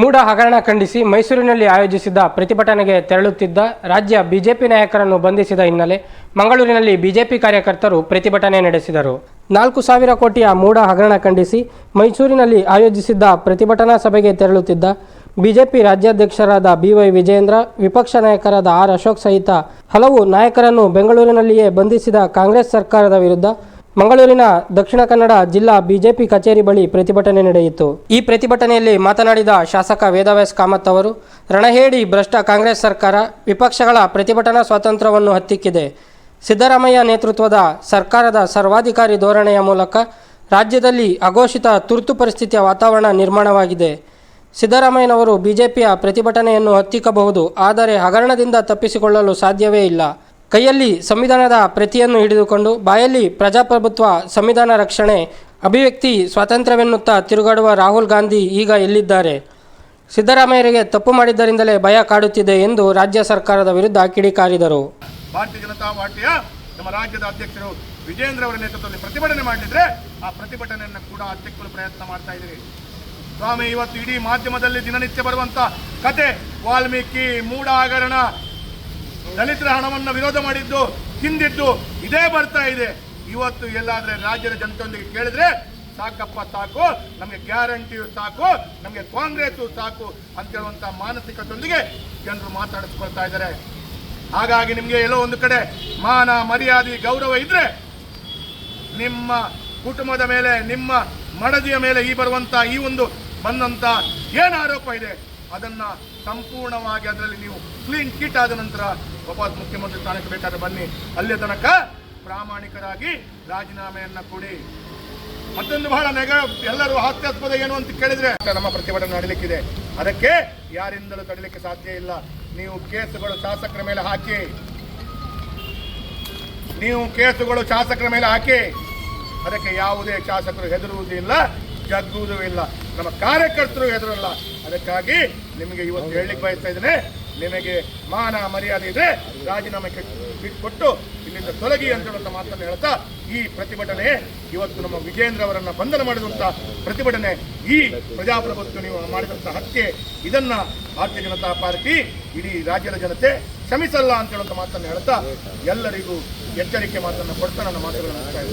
ಮೂಢ ಹಗರಣ ಖಂಡಿಸಿ ಮೈಸೂರಿನಲ್ಲಿ ಆಯೋಜಿಸಿದ್ದ ಪ್ರತಿಭಟನೆಗೆ ತೆರಳುತ್ತಿದ್ದ ರಾಜ್ಯ ಬಿಜೆಪಿ ನಾಯಕರನ್ನು ಬಂಧಿಸಿದ ಹಿನ್ನೆಲೆ ಮಂಗಳೂರಿನಲ್ಲಿ ಬಿಜೆಪಿ ಕಾರ್ಯಕರ್ತರು ಪ್ರತಿಭಟನೆ ನಡೆಸಿದರು. ನಾಲ್ಕು ಸಾವಿರ ಕೋಟಿಯ ಮೂಢ ಹಗರಣ ಖಂಡಿಸಿ ಮೈಸೂರಿನಲ್ಲಿ ಆಯೋಜಿಸಿದ್ದ ಪ್ರತಿಭಟನಾ ಸಭೆಗೆ ತೆರಳುತ್ತಿದ್ದ ಬಿಜೆಪಿ ರಾಜ್ಯಾಧ್ಯಕ್ಷರಾದ ಬಿವೈ ವಿಜಯೇಂದ್ರ, ವಿಪಕ್ಷ ನಾಯಕರಾದ ಆರ್ ಅಶೋಕ್ ಸಹಿತ ಹಲವು ನಾಯಕರನ್ನು ಬೆಂಗಳೂರಿನಲ್ಲಿಯೇ ಬಂಧಿಸಿದ ಕಾಂಗ್ರೆಸ್ ಸರ್ಕಾರದ ವಿರುದ್ಧ ಮಂಗಳೂರಿನ ದಕ್ಷಿಣ ಕನ್ನಡ ಜಿಲ್ಲಾ ಬಿಜೆಪಿ ಕಚೇರಿ ಬಳಿ ಪ್ರತಿಭಟನೆ ನಡೆಯಿತು. ಈ ಪ್ರತಿಭಟನೆಯಲ್ಲಿ ಮಾತನಾಡಿದ ಶಾಸಕ ವೇದವ್ಯಾಸ್ ಕಾಮತ್ ಅವರು, ರಣಹೇಡಿ ಭ್ರಷ್ಟ ಕಾಂಗ್ರೆಸ್ ಸರ್ಕಾರ ವಿಪಕ್ಷಗಳ ಪ್ರತಿಭಟನಾ ಸ್ವಾತಂತ್ರ್ಯವನ್ನು ಹತ್ತಿಕ್ಕಿದೆ. ಸಿದ್ದರಾಮಯ್ಯ ನೇತೃತ್ವದ ಸರ್ಕಾರದ ಸರ್ವಾಧಿಕಾರಿ ಧೋರಣೆಯ ಮೂಲಕ ರಾಜ್ಯದಲ್ಲಿ ಅಘೋಷಿತ ತುರ್ತು ಪರಿಸ್ಥಿತಿಯ ವಾತಾವರಣ ನಿರ್ಮಾಣವಾಗಿದೆ. ಸಿದ್ದರಾಮಯ್ಯನವರು ಬಿಜೆಪಿಯ ಪ್ರತಿಭಟನೆಯನ್ನು ಹತ್ತಿಕ್ಕಬಹುದು, ಆದರೆ ಹಗರಣದಿಂದ ತಪ್ಪಿಸಿಕೊಳ್ಳಲು ಸಾಧ್ಯವೇ ಇಲ್ಲ. ಕೈಯಲ್ಲಿ ಸಂವಿಧಾನದ ಪ್ರತಿಯನ್ನು ಹಿಡಿದುಕೊಂಡು ಬಾಯಲ್ಲಿ ಪ್ರಜಾಪ್ರಭುತ್ವ, ಸಂವಿಧಾನ ರಕ್ಷಣೆ, ಅಭಿವ್ಯಕ್ತಿ, ಸ್ವಾತಂತ್ರ್ಯವೆನ್ನುತ್ತಾ ತಿರುಗಾಡುವ ರಾಹುಲ್ ಗಾಂಧಿ ಈಗ ಎಲ್ಲಿದ್ದಾರೆ? ಸಿದ್ದರಾಮಯ್ಯರಿಗೆ ತಪ್ಪು ಮಾಡಿದ್ದರಿಂದಲೇ ಭಯ ಕಾಡುತ್ತಿದೆ ಎಂದು ರಾಜ್ಯ ಸರ್ಕಾರದ ವಿರುದ್ಧ ಕಿಡಿಕಾರಿದರು ಭಾರತೀಯ ಜನತಾ ಪಾರ್ಟಿಯ ನಮ್ಮ ರಾಜ್ಯದ ಅಧ್ಯಕ್ಷರು ವಿಜೇಂದ್ರ ಅವರ ನೇತೃತ್ವದಲ್ಲಿ ಪ್ರತಿಭಟನೆ ಮಾಡಿದ್ರೆ ಆ ಪ್ರತಿಭಟನೆಯನ್ನು ಕೂಡ ಅಧ್ಯಕ್ಷರು ಪ್ರಯತ್ನ ಮಾಡ್ತಾ ಇದ್ದೀರಿ. ಸ್ವಾಮಿ, ಇವತ್ತು ಇಡೀ ಮಾಧ್ಯಮದಲ್ಲಿ ದಿನನಿತ್ಯ ಬರುವಂತ ಕತೆ, ವಾಲ್ಮೀಕಿ ಮೂಢ ಹಗರಣ ದಲಿತರ ಹಣವನ್ನು ವಿರೋಧ ಮಾಡಿದ್ದು, ಹಿಂದಿದ್ದು, ಇದೇ ಬರ್ತಾ ಇದೆ. ಇವತ್ತು ಎಲ್ಲಾದ್ರೆ ರಾಜ್ಯದ ಜನತೆಯೊಂದಿಗೆ ಕೇಳಿದ್ರೆ ಸಾಕಪ್ಪ ಸಾಕು, ನಮಗೆ ಗ್ಯಾರಂಟಿಯು ಸಾಕು, ನಮಗೆ ಕಾಂಗ್ರೆಸ್ ಸಾಕು ಅಂತ ಹೇಳುವಂತ ಮಾನಸಿಕತೆಯೊಂದಿಗೆ ಜನರು ಮಾತಾಡಿಸ್ಕೊಳ್ತಾ ಇದ್ದಾರೆ. ಹಾಗಾಗಿ ನಿಮಗೆ ಎಲ್ಲೋ ಒಂದು ಕಡೆ ಮಾನ, ಮರ್ಯಾದೆ, ಗೌರವ ಇದ್ರೆ ನಿಮ್ಮ ಕುಟುಂಬದ ಮೇಲೆ, ನಿಮ್ಮ ಮಡದಿಯ ಮೇಲೆ ಈ ಬರುವಂತ ಈ ಒಂದು ಬಂದಂತ ಏನು ಆರೋಪ ಇದೆ? ಅದನ್ನ ಸಂಪೂರ್ಣವಾಗಿ ಅದರಲ್ಲಿ ನೀವು ಕ್ಲೀನ್ ಕಿಟ್ ಆದ ನಂತರ ವಾಪಸ್ ಮುಖ್ಯಮಂತ್ರಿ ಸ್ಥಾನಕ್ಕೆ ಬೇಕಾದ್ರೆ ಬನ್ನಿ. ಅಲ್ಲಿಯ ತನಕ ಪ್ರಾಮಾಣಿಕರಾಗಿ ರಾಜೀನಾಮೆಯನ್ನು ಕೊಡಿ. ಮತ್ತೊಂದು ಬಹಳ ನೆಗ ಎಲ್ಲರೂ ಹಾಸ್ಯಾಸ್ಪದ ಏನು ಅಂತ ಕೇಳಿದ್ರೆ ನಮ್ಮ ಪ್ರತಿಭಟನೆ ನಡೀಲಿಕ್ಕಿದೆ. ಅದಕ್ಕೆ ಯಾರಿಂದಲೂ ತಡೀಲಿಕ್ಕೆ ಸಾಧ್ಯ ಇಲ್ಲ. ನೀವು ಕೇಸುಗಳು ಶಾಸಕರ ಮೇಲೆ ಹಾಕಿ. ನೀವು ಕೇಸುಗಳು ಶಾಸಕರ ಮೇಲೆ ಹಾಕಿ. ಅದಕ್ಕೆ ಯಾವುದೇ ಶಾಸಕರು ಹೆದರುವುದಿಲ್ಲ. ಜಗ್ಗುವುದೂ ಇಲ್ಲ. ನಮ್ಮ ಕಾರ್ಯಕರ್ತರು ಹೆದರಲ್ಲ. ಅದಕ್ಕಾಗಿ ನಿಮಗೆ ಇವತ್ತು ಹೇಳಲಿಕ್ಕೆ ಬಯಸ್ತಾ ಇದ್ದೇನೆ. ನಿಮಗೆ ಮಾನ ಮರ್ಯಾದೆ ಇದೆ. ರಾಜೀನಾಮೆ ಕೊಟ್ಟು- ಕೊಟ್ಟು ಇಲ್ಲಿಂದ ತೊಲಗಿ ಅಂತ ಮಾತನ್ನು ಹೇಳ್ತಾ ಈ ಪ್ರತಿಭಟನೆ ಇವತ್ತು ನಮ್ಮ ವಿಜೇಂದ್ರ ಅವರನ್ನ ಬಂಧನ ಮಾಡಿದಂತ ಪ್ರತಿಭಟನೆ ಈ ಪ್ರಜಾಪ್ರಭುತ್ವ ನೀವು ಮಾಡಿದಂತ ಹತ್ಯೆ, ಇದನ್ನ ಭಾರತೀಯ ಜನತಾ ಪಾರ್ಟಿ ಇಡೀ ರಾಜ್ಯದ ಜನತೆ ಕ್ಷಮಿಸಲ್ಲ ಅಂತ ಹೇಳುವಂತ ಮಾತನ್ನು ಹೇಳ್ತಾ ಎಲ್ಲರಿಗೂ ಎಚ್ಚರಿಕೆ ಮಾತನ್ನು ಕೊಡ್ತಾ ನನ್ನ ಮಾತುಗಳನ್ನು